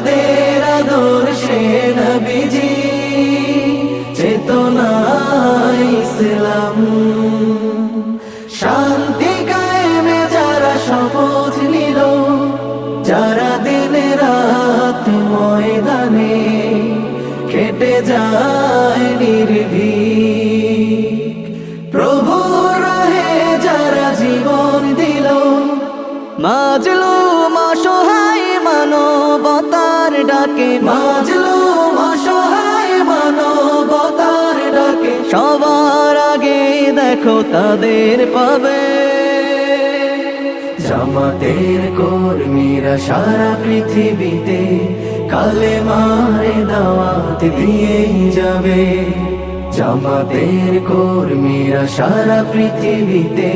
যাদের আদর্শে নবীজি চেতনা ইসলাম। শান্তি কায়েমে যারা শপথ নিল, যারা দিনে রাত ময়দানে যায় প্রভু রাহে যারা জীবন দিল মাজলু অসহায় মানবতার ডাকে, মাজলু অসহায় মানবতার ডাকে। সবার আগে দেখো তাদের পাবে। জামাতের কর্মীরা সারা পৃথিবীতে কালে মারে দাওয়াত দিয়ে যাবে। জামাতের কর্মীরা সারা পৃথিবীতে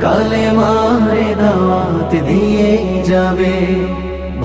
কালে মারে দাওয়াত দিয়ে যাবে।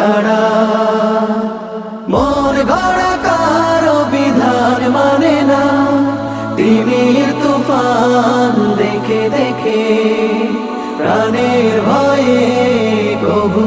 ছাড়া। মন গড়া কারও বিধান মানে না। তিমির তুফান দেখে দেখে প্রাণের ভয়ে কভু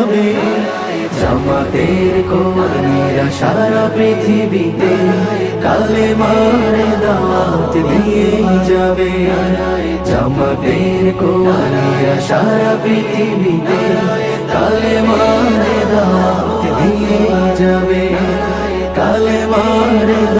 তের কোরআনীরা সারা পৃথিবীতে কালে মারে দাঁত দিয়ে যাবে। জামাতের কোরআনীরা সারা পৃথিবীতে কালে মারে দাঁত দিয়ে যাবে। কালে মা